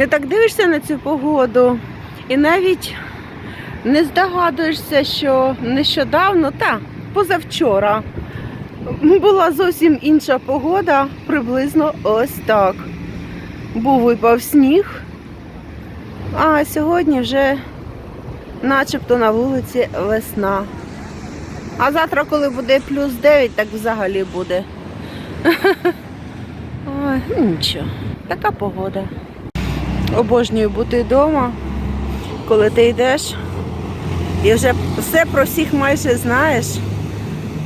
Ти так дивишся на цю погоду і навіть не здогадуєшся, що нещодавно, та позавчора, була зовсім інша погода, приблизно ось так. Був випав сніг, а сьогодні вже начебто на вулиці весна. А завтра, коли буде плюс 9, так взагалі буде. Ой, ну нічого, така погода. Обожнюю бути вдома, коли ти йдеш і вже все про всіх майже знаєш.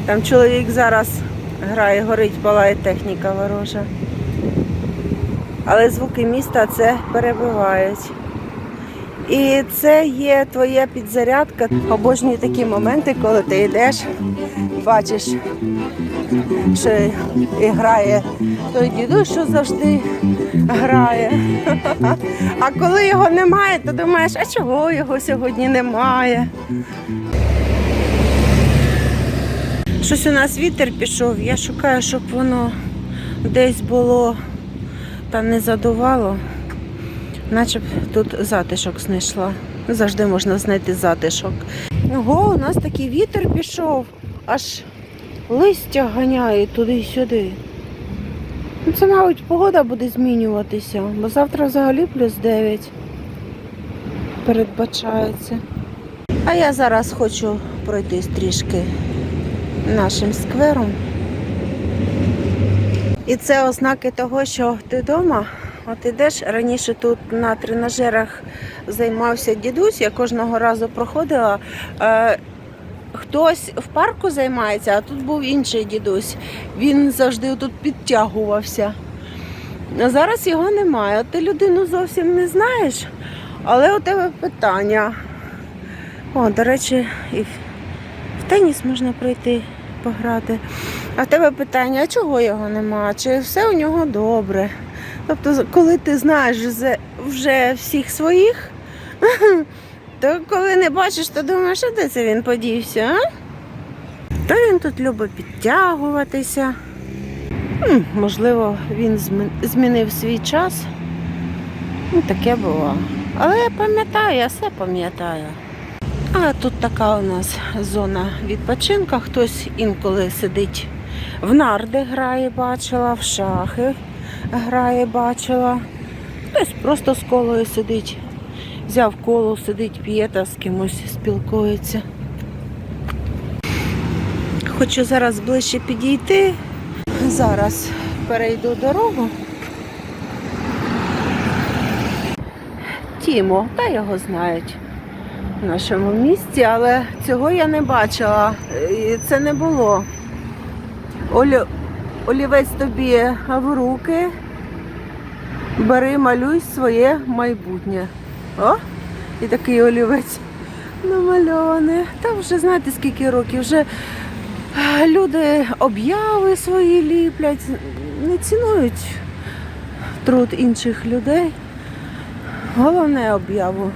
Там чоловік зараз грає, горить, палає техніка ворожа. Але звуки міста це перебивають. І це є твоя підзарядка. Обожнюю такі моменти, коли ти йдеш, бачиш, що і грає той дідусь, що завжди грає. А коли його немає, то думаєш, а чого його сьогодні немає? Щось у нас вітер пішов, я шукаю, щоб воно десь було та не задувало. Наче б тут затишок знайшла. Завжди можна знайти затишок. Ого, у нас такий вітер пішов, аж листя ганяє туди й сюди. Ну, це, мабуть, погода буде змінюватися, бо завтра взагалі плюс 9 передбачається. А я зараз хочу пройти трішки нашим сквером. І це ознаки того, що ти вдома. От ідеш раніше тут на тренажерах займався дідусь, я кожного разу проходила. Е, хтось в парку займається, а тут був інший дідусь. Він завжди тут підтягувався. А зараз його немає. Ти людину зовсім не знаєш, але у тебе питання. О, до речі, і в в теніс можна прийти пограти. А в тебе питання, а чого його нема? Чи все у нього добре? Тобто, коли ти знаєш вже- всіх своїх, то коли не бачиш, то думаєш, а де це він подівся? А? То він тут любить підтягуватися. Можливо, він змінив свій час. Ну, таке було. Але я пам'ятаю, я все пам'ятаю. А тут така у нас зона відпочинка. Хтось інколи сидить в нарди грає, бачила, в шахи грає, бачила. Хтось просто з колою сидить. Взяв коло, сидить, п'є та з кимось спілкується. Хочу зараз ближче підійти. Зараз перейду дорогу. Тімо, та його знають в нашому місті, але цього я не бачила. І Це не було. Олю, олівець тобі в руки. Бери, малюй своє майбутнє. О, і такий олівець намальований. Та вже знаєте скільки років. Вже люди обяви свої ліплять, не цінують труд інших людей. Головне об'яву.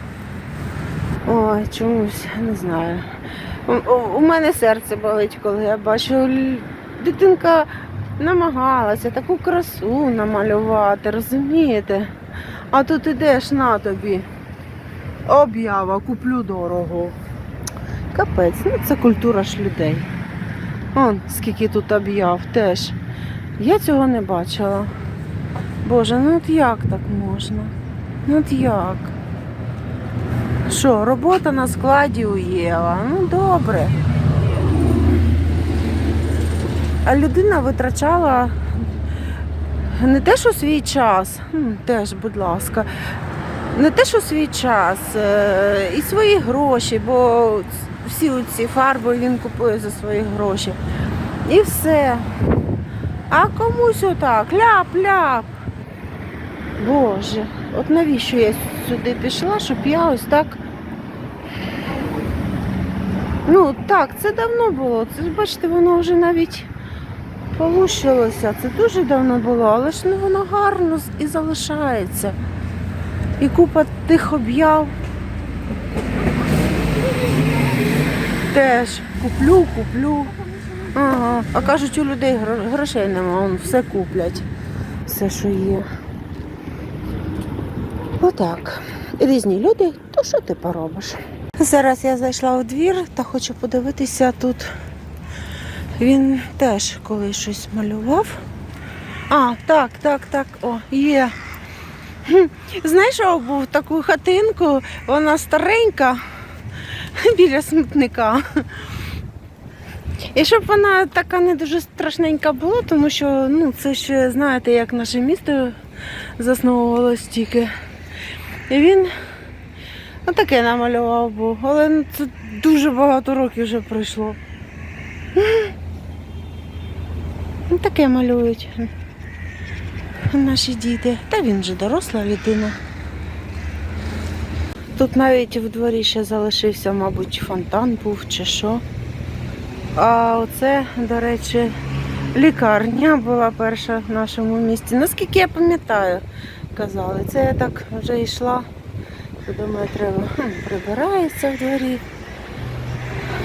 Ой, чомусь не знаю. У, у- у мене серце болить, коли я бачу, дитинка намагалася таку красу намалювати, розумієте? А тут ідеш на тобі. Об'ява, куплю дорого. Капець, ну це культура ж людей. Он, скільки тут об'яв теж. Я цього не бачила. Боже, ну от як так можна? Ну от як? Що, робота на складі у Єва? Ну добре. Людина витрачала не те, що свій час, теж, будь ласка, не те, що свій час, е, і свої гроші, бо всі ці фарби він купує за свої гроші. І все. А комусь отак, ляп-ляп. Боже, от навіщо я сюди пішла, щоб я ось так. Ну так, це давно було. Це бачите, воно вже навіть полущилося. Це дуже давно було, але ж ну, воно гарно і залишається. І купа тих об'яв. Теж куплю, куплю. Ага. А кажуть, у людей грошей нема, вон все куплять. Все, що є. Отак. Різні люди, то що ти поробиш? Зараз я зайшла у двір та хочу подивитися тут. Він теж колись щось малював. А, так, так, так, о, є. Знайшов був таку хатинку, вона старенька біля смітника. І щоб вона така не дуже страшненька була, тому що ну, це ще знаєте, як наше місто засновувалось тільки. І він ну, таке намалював був, але ну, це дуже багато років вже пройшло. Таке малюють наші діти. Та він же доросла людина. Тут навіть в дворі ще залишився, мабуть, фонтан був чи що. А оце, до речі, лікарня була перша в нашому місті. Наскільки я пам'ятаю, казали. Це я так вже йшла. треба прибирається в дворі.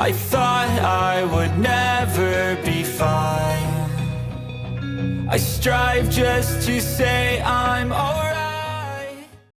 I thought I would never be fine. I strive just to say I'm alright.